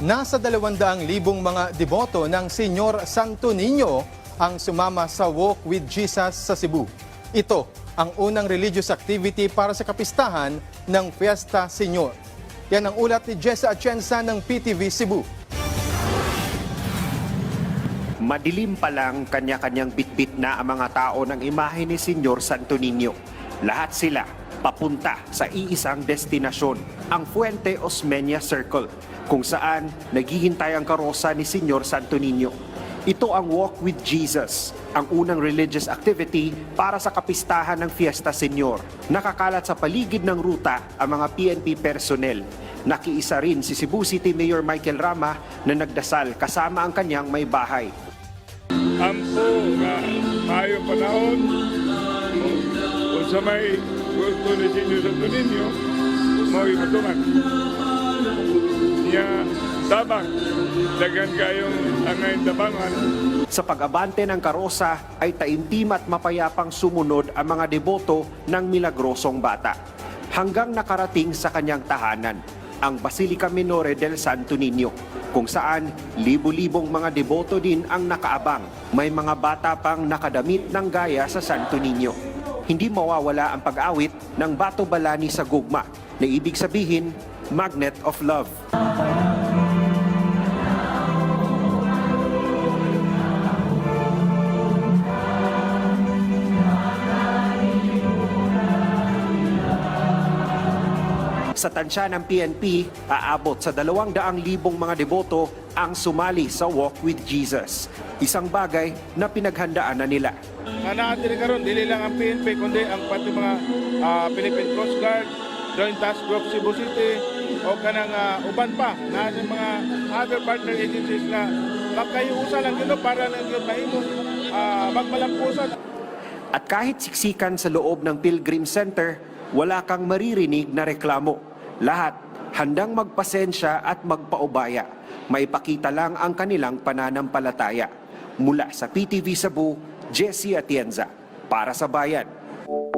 Nasa 200,000 mga deboto ng Senyor Santo Niño ang sumama sa Walk with Jesus sa Cebu. Ito ang unang religious activity para sa kapistahan ng Fiesta Senyor. Yan ang ulat ni Jessa Atienza ng PTV Cebu. Madilim pa lang kanya-kanyang bitbit na ang mga tao ng imahe ni Senyor Santo Niño. Lahat sila papunta sa iisang destinasyon, ang Fuente Osmeña Circle, kung saan naghihintay ang karosa ni Senyor Santo Niño. Ito ang Walk with Jesus, ang unang religious activity para sa kapistahan ng Fiesta Senyor. Nakakalat sa paligid ng ruta ang mga PNP personnel. Nakiisa rin si Cebu City Mayor Michael Rama na nagdasal kasama ang kanyang may bahay. ampo nga maayong panahon kung sa may Sinyo Santo Niño mo ipatungan niya tabang dagan kayong angay tabangan Sa pag-abante ng karosa ay taimtim at mapayapang sumunod ang mga deboto ng milagrosong bata hanggang nakarating sa kanyang tahanan, ang Basilica Minore del Santo Niño, kung saan libu-libong mga deboto din ang nakaabang. May mga bata pang nakadamit ng gaya sa Santo Niño. Hindi mawawala ang pag-awit ng Bato Balani sa gugma na ibig sabihin Magnet of Love. Sa tansya ng PNP, aabot sa 200,000 mga deboto ang sumali sa Walk with Jesus. Isang bagay na pinaghandaan na nila. nga natin karon dili lang ang PNP kundi ang pati mga ah, Philippine Coast Guard Joint Task Group Cebu City o kanang ah, uban pa na sa mga other partner agencies na magkayuusa lang dito para lang yun mahimo uh, magmalampusan At kahit siksikan sa loob ng Pilgrim Center, wala kang maririnig na reklamo. Lahat handang magpasensya at magpaubaya. Maipakita lang ang kanilang pananampalataya. Mula sa PTV Cebu, Jesse Atienza, para sa bayan.